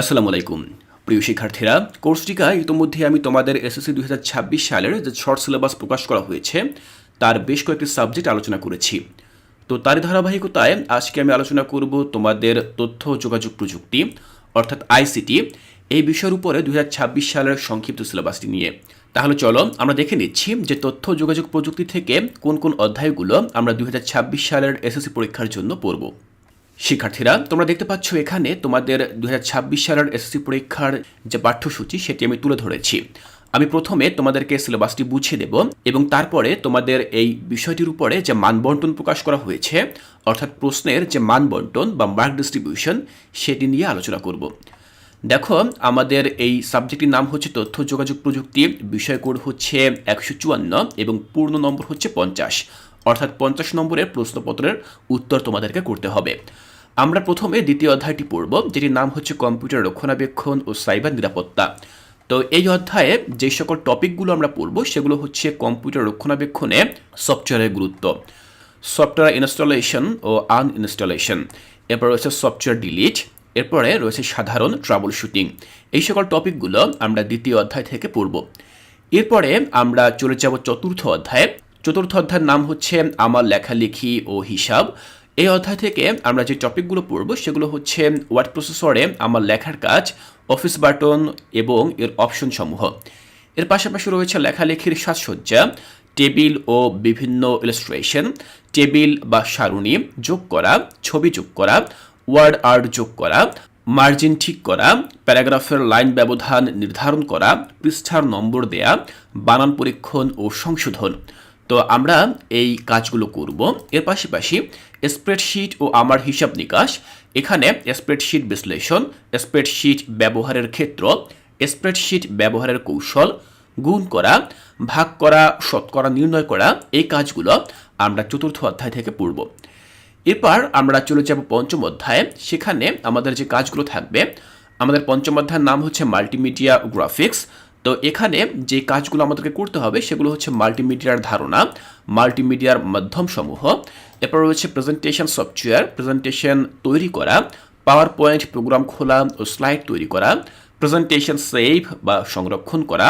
আসসালামু আলাইকুম। প্রিয় শিক্ষার্থীরা কোর্সটিকা ইতিমধ্যে আমি তোমাদের এসএসসি দুই হাজার ছাব্বিশ সালের যে শর্ট সিলেবাস প্রকাশ করা হয়েছে, তার বেশ কয়েকটি সাবজেক্ট আলোচনা করেছি। তো তার ধারাবাহিকতায় আজকে আমি আলোচনা করব তোমাদের তথ্য যোগাযোগ প্রযুক্তি, অর্থাৎ আইসিটি এই বিষয়ের উপরে দুই হাজার ছাব্বিশ সালের সংক্ষিপ্ত সিলেবাসটি নিয়ে। তাহলে চলো আমরা দেখে নিচ্ছি যে তথ্য যোগাযোগ প্রযুক্তি থেকে কোন কোন অধ্যায়গুলো আমরা দুই হাজার ছাব্বিশ সালের এসএসসি পরীক্ষার জন্য পড়ব। শিক্ষার্থীরা, তোমরা দেখতে পাচ্ছ এখানে তোমাদের দু হাজার ছাব্বিশ সালের এসএসসি পরীক্ষার যে পাঠ্যসূচি, সেটি আমি তুলে ধরেছি। আমি প্রথমে তোমাদেরকে সিলেবাসটি বুঝিয়ে দেব এবং তারপরে তোমাদের এই বিষয়টির উপরে যে মানবন্টন প্রকাশ করা হয়েছে, অর্থাৎ প্রশ্নের যে মানবন্টন বা মার্ক ডিস্ট্রিবিউশন, সেটি নিয়ে আলোচনা করব। দেখো, আমাদের এই সাবজেক্টটির নাম হচ্ছে তথ্য, যোগাযোগ প্রযুক্তি বিষয় কোড হচ্ছে একশো চুয়ান্ন এবং পূর্ণ নম্বর হচ্ছে পঞ্চাশ। অর্থাৎ পঞ্চাশ নম্বরের প্রশ্নপত্রের উত্তর তোমাদেরকে করতে হবে। আমরা প্রথমে দ্বিতীয় অধ্যায়টি পড়ব, যেটির নাম হচ্ছে কম্পিউটার রক্ষণাবেক্ষণ ও সাইবার নিরাপত্তা। তো এই অধ্যায়ে যে সকল টপিকগুলো আমরা পড়ব, সেগুলো হচ্ছে কম্পিউটার রক্ষণাবেক্ষণে সফটওয়্যারের গুরুত্ব, সফটওয়্যার ইনস্টলেশন ও আনইনস্টলেশন, এরপর রয়েছে সফটওয়্যার ডিলিট, এরপরে রয়েছে সাধারণ ট্রাবল শুটিং এই সকল টপিকগুলো আমরা দ্বিতীয় অধ্যায় থেকে পড়ব। এরপরে আমরা চলে যাব চতুর্থ অধ্যায়ে চতুর্থ অধ্যায়ের নাম হচ্ছে আমার লেখালেখি ও হিসাব। এই অধ্যায় থেকে আমরা যে টপিকগুলো পড়ব, সেগুলো হচ্ছে ওয়ার্ড প্রসেসরে আমার লেখার কাজ, অফিস বাটন এবং এর অপশন সমূহ। এর পাশাপাশি রয়েছে লেখালেখির সাজসজ্জা, টেবিল ও বিভিন্ন ইলাস্ট্রেশন টেবিল বা সারণী যোগ করা, ছবি যোগ করা, ওয়ার্ড আর্ট যোগ করা, মার্জিন ঠিক করা, প্যারাগ্রাফের লাইন ব্যবধান নির্ধারণ করা, পৃষ্ঠার নম্বর দেয়া, বানান পরীক্ষণ ও সংশোধন। তো আমরা এই কাজগুলো করব। এর পাশাপাশি স্প্রেডশিট ও আমার হিসাব নিকাশ, এখানে স্প্রেডশিট বিশ্লেষণ স্প্রেডশিট ব্যবহারের ক্ষেত্র স্প্রেডশিট ব্যবহারের কৌশল, গুণ করা, ভাগ করা, শতকরা, নির্ণয় করা, এই কাজগুলো আমরা চতুর্থ অধ্যায় থেকে পড়ব। এরপর আমরা চলে যাব পঞ্চম অধ্যায়ে। সেখানে আমাদের যে কাজগুলো থাকবে, আমাদের পঞ্চম অধ্যায়ের নাম হচ্ছে মাল্টিমিডিয়া গ্রাফিক্স তো এখানে যে কাজগুলো আমাদেরকে করতে হবে সেগুলো হচ্ছে মাল্টিমিডিয়ার ধারণা মাল্টিমিডিয়ার মাধ্যমসমূহ, এরপর রয়েছে প্রেজেন্টেশন সফটওয়্যার প্রেজেন্টেশন তৈরি করা পাওয়ার পয়েন্ট প্রোগ্রাম খোলা ও স্লাইড তৈরি করা প্রেজেন্টেশন সেভ বা সংরক্ষণ করা,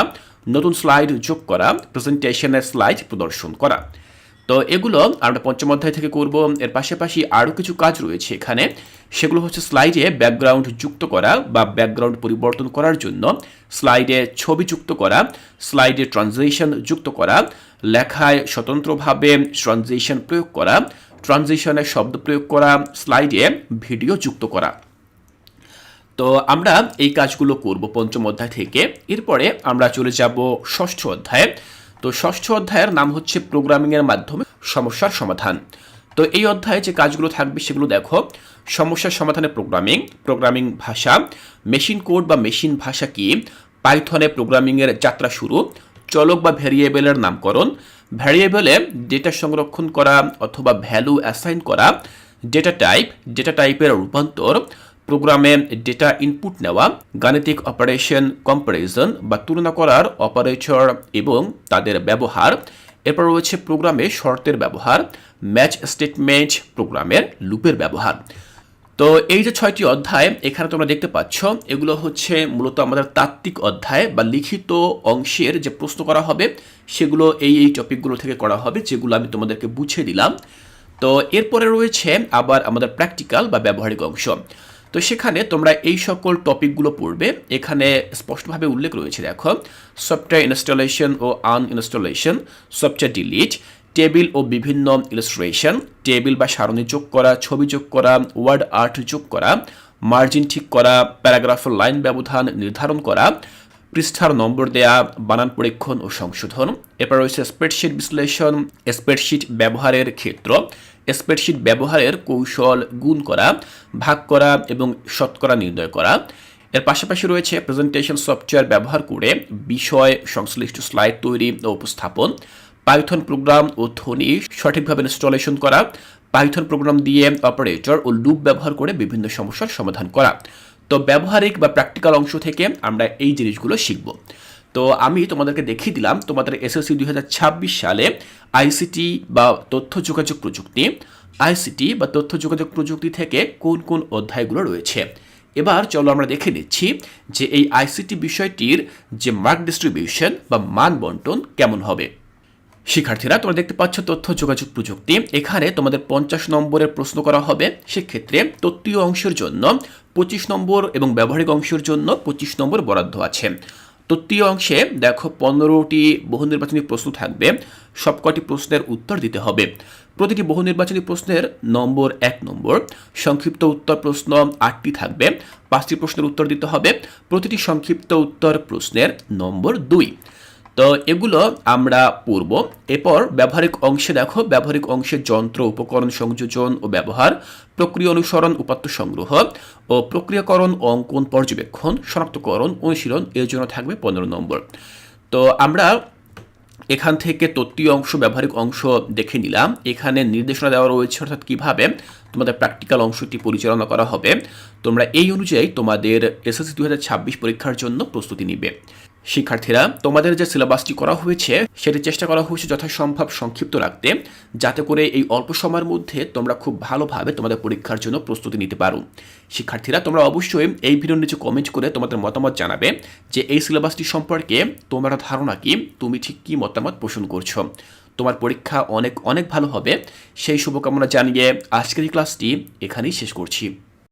নতুন স্লাইড যোগ করা প্রেজেন্টেশনের স্লাইড প্রদর্শন করা। তো এগুলো আমরা পঞ্চম অধ্যায় থেকে করব। এর পাশাপাশি আরও কিছু কাজ রয়েছে এখানে। সেগুলো হচ্ছে স্লাইডে ব্যাকগ্রাউন্ড যুক্ত করা বা ব্যাকগ্রাউন্ড পরিবর্তন করার জন্য। স্লাইডে ছবি যুক্ত করা, স্লাইডে ট্রানজিশন যুক্ত করা, লেখায় স্বতন্ত্রভাবে ট্রানজিশন প্রয়োগ করা, ট্রানজিশনে শব্দ প্রয়োগ করা, স্লাইডে ভিডিও যুক্ত করা। তো আমরা এই কাজগুলো করব পঞ্চম অধ্যায় থেকে। এরপরে আমরা চলে যাব ষষ্ঠ অধ্যায়ে। তো ষষ্ঠ অধ্যায়ের নাম হচ্ছে প্রোগ্রামিংয়ের মাধ্যমে সমস্যার সমাধান। তো এই অধ্যায়ে যে কাজগুলো থাকবে সেগুলো দেখো। সমস্যার সমাধানে প্রোগ্রামিং প্রোগ্রামিং ভাষা মেশিন কোড বা মেশিন ভাষা কি, পাইথনে প্রোগ্রামিংয়ের যাত্রা শুরু, চলক বা ভ্যারিয়েবলের নামকরণ ভ্যারিয়েবলে ডেটা সংরক্ষণ করা অথবা ভ্যালু অ্যাসাইন করা ডেটা টাইপ ডেটা টাইপের রূপান্তর প্রোগ্রামে ডেটা ইনপুট নেওয়া, গাণিতিক অপারেশন কম্পারিজন বা তুলনা করার অপারেটর এবং তাদের ব্যবহার। এরপর রয়েছে প্রোগ্রামে শর্তের ব্যবহার ম্যাচ স্টেটমেন্ট প্রোগ্রামের লুপের ব্যবহার। তো এই যে ছয়টি অধ্যায়, এখানে তোমরা দেখতে পাচ্ছ, এগুলো হচ্ছে মূলত আমাদের তাত্ত্বিক অধ্যায় বা লিখিত অংশের যে প্রশ্ন করা হবে, সেগুলো এই এই টপিকগুলো থেকে করা হবে, যেগুলো আমি তোমাদেরকে বুঝিয়ে দিলাম। তো এরপরে রয়েছে আবার আমাদের প্র্যাকটিক্যাল বা ব্যবহারিক অংশ। তো সেখানে তোমরা এই সকল টপিকগুলো পড়বে। এখানে স্পষ্টভাবে উল্লেখ রয়েছে, দেখো, সফটওয়্যার ইনস্টলেশন ও আনইনস্টলেশন সফটওয়্যার ডিলিট, টেবিল ও বিভিন্ন ইলাস্ট্রেশন, টেবিল বা সারণি যোগ করা, ছবি যোগ করা, ওয়ার্ড আর্ট যোগ করা, মার্জিন ঠিক করা প্যারাগ্রাফের লাইন ব্যবধান নির্ধারণ করা পৃষ্ঠার নম্বর দেয়া বানান পরীক্ষণ ও সংশোধন। এরপর রয়েছে স্প্রেডশিট বিশ্লেষণ স্প্রেডশিট ব্যবহারের ক্ষেত্র। স্প্রেডশিট ব্যবহারের কৌশল, গুণ করা, ভাগ করা এবং শতকরা নির্ণয় করা। এর পাশাপাশি রয়েছে প্রেজেন্টেশন সফটওয়্যার ব্যবহার করে বিষয় সংশ্লিষ্ট স্লাইড তৈরি ও উপস্থাপন পাইথন প্রোগ্রাম ও ধ্বনি সঠিকভাবে ইনস্টলেশন করা পাইথন প্রোগ্রাম দিয়ে অপারেটর ও লুপ ব্যবহার করে বিভিন্ন সমস্যার সমাধান করা। তো ব্যবহারিক বা প্র্যাকটিক্যাল অংশ থেকে আমরা এই জিনিসগুলো শিখব। তো আমি তোমাদেরকে দেখিয়ে দিলাম তোমাদের এসএসসি দু হাজার ছাব্বিশ সালে আইসিটি বা তথ্য যোগাযোগ প্রযুক্তি। আইসিটি বা তথ্য যোগাযোগ প্রযুক্তি থেকে কোন কোন অধ্যায়গুলো রয়েছে। এবার চলো আমরা দেখে নিচ্ছি যে এই আইসিটি বিষয়টির যে মার্ক ডিস্ট্রিবিউশন বা মান বন্টন কেমন হবে। শিক্ষার্থীরা, তোমরা দেখতে পাচ্ছ তথ্য যোগাযোগ প্রযুক্তি। এখানে তোমাদের পঞ্চাশ নম্বরের প্রশ্ন করা হবে। সেক্ষেত্রে তত্ত্বীয় অংশের জন্য পঁচিশ নম্বর এবং ব্যবহারিক অংশের জন্য পঁচিশ নম্বর বরাদ্দ আছে। তত্ত্বীয় অংশে দেখো পনেরোটি বহু নির্বাচনী প্রশ্ন থাকবে। সবকটি প্রশ্নের উত্তর দিতে হবে। প্রতিটি বহু নির্বাচনী প্রশ্নের নম্বর এক নম্বর। সংক্ষিপ্ত উত্তর প্রশ্ন আটটি থাকবে। পাঁচটি প্রশ্নের উত্তর দিতে হবে। প্রতিটি সংক্ষিপ্ত উত্তর প্রশ্নের নম্বর দুই। তো এগুলো আমরা পড়ব এরপর ব্যবহারিক অংশে দেখো, ব্যবহারিক অংশের যন্ত্র, উপকরণ সংযোজন ও ব্যবহার, প্রক্রিয়া অনুসরণ, উপাত্ত সংগ্রহ ও প্রক্রিয়াকরণ, অঙ্কন, পর্যবেক্ষণ, শনাক্তকরণ, অনুশীলন, এর জন্য থাকবে পনেরো নম্বর। তো আমরা এখান থেকে তত্ত্বীয় অংশ, ব্যবহারিক অংশ দেখে নিলাম। এখানে নির্দেশনা দেওয়া রয়েছে, অর্থাৎ কীভাবে তোমাদের প্র্যাকটিক্যাল অংশটি পরিচালনা করা হবে। তোমরা এই অনুযায়ী তোমাদের এসএসসি দু হাজার ছাব্বিশ পরীক্ষার জন্য প্রস্তুতি নিবে। শিক্ষার্থীরা, তোমাদের যে সিলেবাসটি করা হয়েছে, সেটি চেষ্টা করা হয়েছে যথাসম্ভব সংক্ষিপ্ত রাখতে, যাতে করে এই অল্প সময়ের মধ্যে তোমরা খুব ভালোভাবে তোমাদের পরীক্ষার জন্য প্রস্তুতি নিতে পারো। শিক্ষার্থীরা, তোমরা অবশ্যই এই ভিডিওর নিচে কমেন্ট করে তোমাদের মতামত জানাবে যে এই সিলেবাসটি সম্পর্কে তোমার ধারণা কি, তুমি ঠিক কী মতামত পোষণ করছ। তোমার পরীক্ষা অনেক অনেক ভালো হবে। সেই শুভকামনা জানিয়ে আজকের ক্লাসটি এখানেই শেষ করছি।